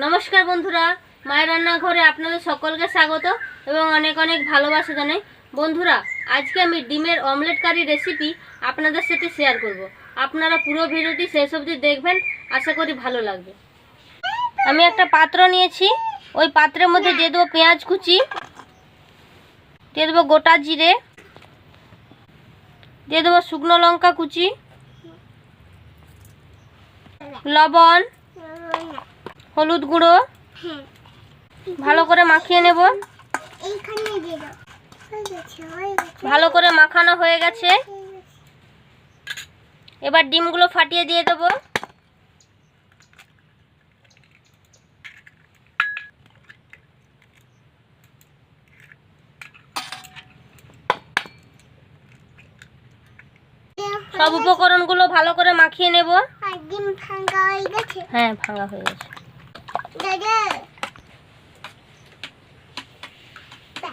নমস্কার বন্ধুরা, মায়ের রান্নাঘরে আপনাদের সকলকে স্বাগত এবং অনেক অনেক ভালোবাসা জানাই। বন্ধুরা, আজকে আমি ডিমের অমলেট কারি রেসিপি আপনাদের সাথে শেয়ার করব। আপনারা পুরো ভিডিওটি শেষ অবধি দেখবেন, আশা করি ভালো লাগবে। আমি একটা পাত্র নিয়েছি, ওই পাত্রের মধ্যে দিয়ে দেবো পেঁয়াজ কুচি, দিয়ে দেবো গোটা জিরে, দিয়ে দেবো শুকনো লঙ্কা কুচি, লবণ হলুদ গুঁড়ো। ভালো করে মাখিয়ে নেব। ভালো করে মাখানো হয়ে গেছে। এবার ডিমগুলো ফাটিয়ে দিয়ে দেবো। সব উপকরণগুলো ভালো করে মাখিয়ে নেব। হয়ে ভাঙা হয়ে গেছে।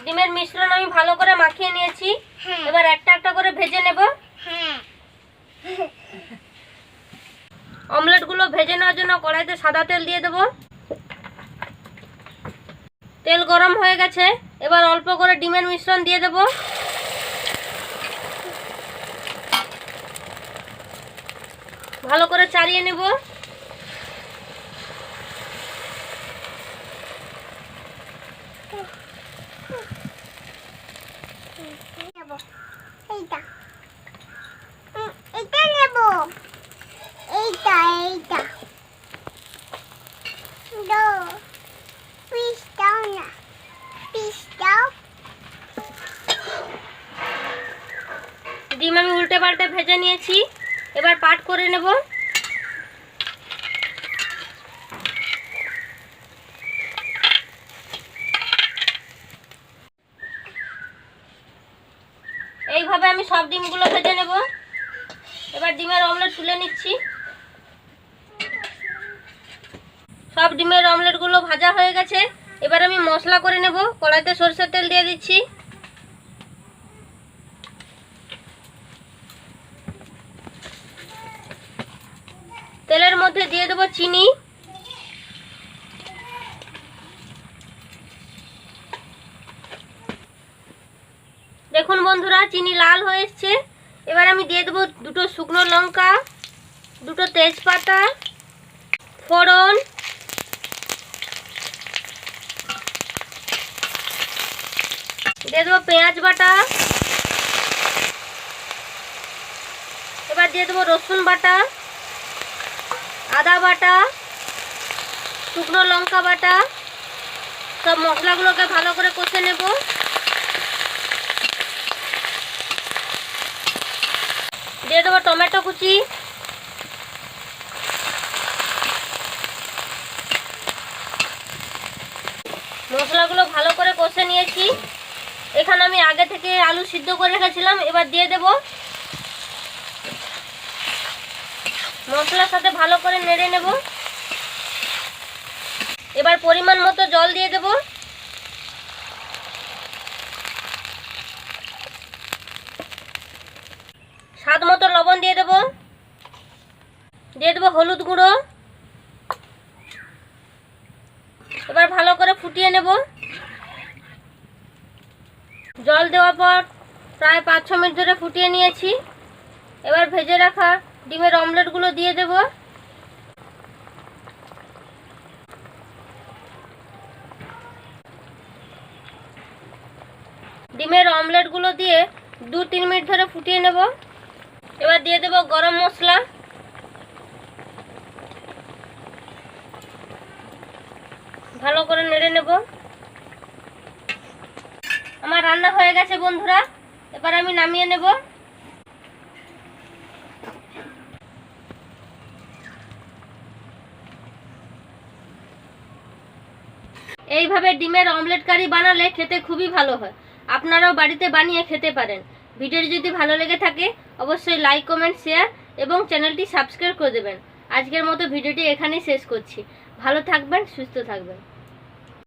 ডিমের মিশ্রণ আমি ভালো করে মাখিয়ে নিয়েছি। হ্যাঁ। এবার একটা একটা করে ভেজে নেব। হ্যাঁ। অমলেটগুলো ভেজে নেওয়ার জন্য কড়াইতে সাদা তেল দিয়ে দেবো। তেল গরম হয়ে গেছে। এবার অল্প করে ডিমের মিশ্রণ দিয়ে দেবো। ভালো করে চালিয়ে নেব নেব। পাল্টে ভেজে নিয়েছি। এবার পাট করে নেব। এইভাবে আমি সব ডিমগুলো ভেজে নেব। এবার ডিমের অমলেট তুলে নিচ্ছি। সব ডিমের অমলেটগুলো ভাজা হয়ে গেছে। এবার আমি মশলা করে নেব। কড়াইতে সরষের তেল দিয়ে দিচ্ছি তেলের মধ্যে দিয়ে দেবো চিনি। দেখুন বন্ধুরা, চিনি লাল হয়ে এসছে। এবার আমি দিয়ে দেবো দুটো শুকনো লঙ্কা, দুটো তেজপাতা, ফোড়ন। দিয়ে দেবো পেঁয়াজ বাটা। এবার দিয়ে দেবো রসুন বাটা। আদা বাটা, শুকনো লঙ্কা বাটা, সব মশলাগুলোকে ভালো করে কষে নেব। দিয়ে দেবো টমেটো কুচি। মশলাগুলো ভালো করে কষে নিয়েছি। এখানে আমি আগে থেকে আলু সিদ্ধ করে রেখেছিলাম, এবার দিয়ে দেব মশলার সাথে ভালো করে নেড়ে নেব। এবার পরিমাণ মতো জল দিয়ে দেব। স্বাদ মতো লবণ দিয়ে দেব। দিয়ে দেবো হলুদ গুঁড়ো। এবার ভালো করে ফুটিয়ে নেব। জল দেওয়ার পর প্রায় পাঁচ ছ মিনিট ধরে ফুটিয়ে নিয়েছি। এবার ভেজে রাখা ডিমের অমলেটগুলো দিয়ে দেব। ডিমের অমলেটগুলো দিয়ে দু তিন মিনিট ধরে ফুটিয়ে নেব। এবার দিয়ে দেব গরম মশলা। ভালো করে নেড়ে নেব। আমার রান্না হয়ে গেছে বন্ধুরা। এবার আমি নামিয়ে নেব। এইভাবে ডিমের অমলেট কারি বানালে খেতে খুবই ভালো হয়। আপনারাও বাড়িতে বানিয়ে খেতে পারেন। ভিডিওটি যদি ভালো লেগে থাকে, অবশ্যই লাইক কমেন্ট শেয়ার এবং চ্যানেলটি সাবস্ক্রাইব করে দেবেন। আজকের মতো ভিডিওটি এখানেই শেষ করছি। ভালো থাকবেন, সুস্থ থাকবেন।